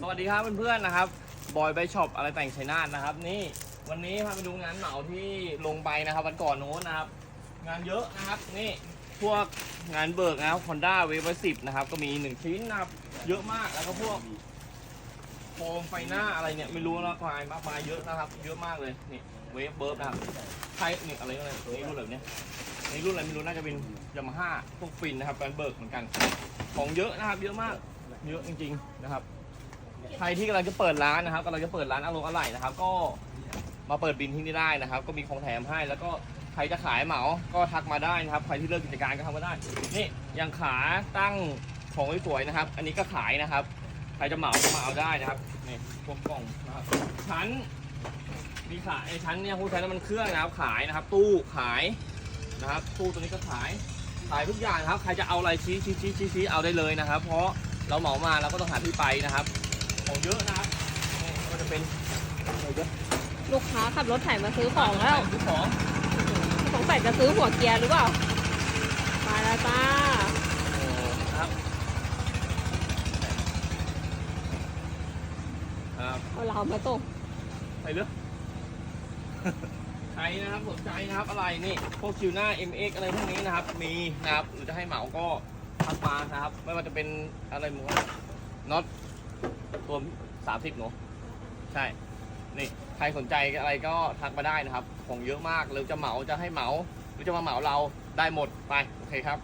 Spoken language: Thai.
สวัสดีครับเพื่อนๆนะครับบอยไบช็อปอะไรแต่งชัยนาทนะครับ นี่วันนี้พาไปดูงานเหมาที่ลงไปนะครับวันก่อนโน้นนะครับ งานเยอะนะครับนี่พวกงานเบิกนะครับ Honda w a v e 10นะครับก็มีหนึ่งชิ้นนะครับเยอะมากแล้วก็พวกโฟมไฟหน้าอะไรเนี่ยไม่รู้นะควายมากมายเยอะนะครับ เยอะมากเลยนี่เวฟเบิร์นะครับใช่นี่อะไรอะไรนี้รุ่นอะไรเนี่ยนี่รุ่นอะไรไม่รู้น่าจะเป็นยามาฮ่าพวกฟินนะครับแบรนด์เบิร์กเหมือนกัน ของเยอะนะครับ เยอะมากเยอะจริง ๆ นะครับ ใครที่กำลังจะเปิดร้านนะครับกำลังจะเปิดร้านอารมณ์อะไหล่นะครับ ก็มาเปิดบินที่นี่ได้นะครับ ก็มีของแถมให้ แล้วก็ใครจะขายเหมาก็ทักมาได้นะครับ ใครที่เลิกกิจการก็ทำมาได้ นี่อย่างขาตั้งของสวยๆนะครับ อันนี้ก็ขายนะครับ ใครจะเหมาก็มาเอาได้นะครับ นี่พวกกล่องนะครับ ชั้น มีขายชั้นเนี่ยผู้ใช้น้ำมันเครื่องนะครับ ขายนะครับ ตู้ขายนะครับ ตู้ตัวนี้ก็ขาย ขายทุกอย่างครับ ใครจะเอาอะไรชี้ชี้ชี้ชี้ชี้เอาได้เลยนะครับ เพราะเราเหมามาเราก็ต้องหาที่ไปนะครับ ของเยอะนะครับนี่ก็จะเป็นอะไรเยอะลูกค้าขับรถไถมาซื้อของแล้วซื้อของสงสัยจะซื้อหัวเกียร์หรือเปล่ามาแล้วจ้าโอ้นะครับครับเอาเรามาส่งไปเลือกใครนะครับสนใจนะครับอะไรนี่พวกคิวหน้า MX อะไรพวกนี้นะครับ มีนะครับหรือจะให้เหมาก็ทักมานะครับ ไม่ว่าจะเป็นอะไรหมูน็อต ตัวสามสิบเนอะใช่ นี่ใครสนใจอะไรก็ทักมาได้นะครับ ของเยอะมากหรือจะเหมาจะให้เหมา หรือจะมาเหมาเราได้หมดไป โอเคครับ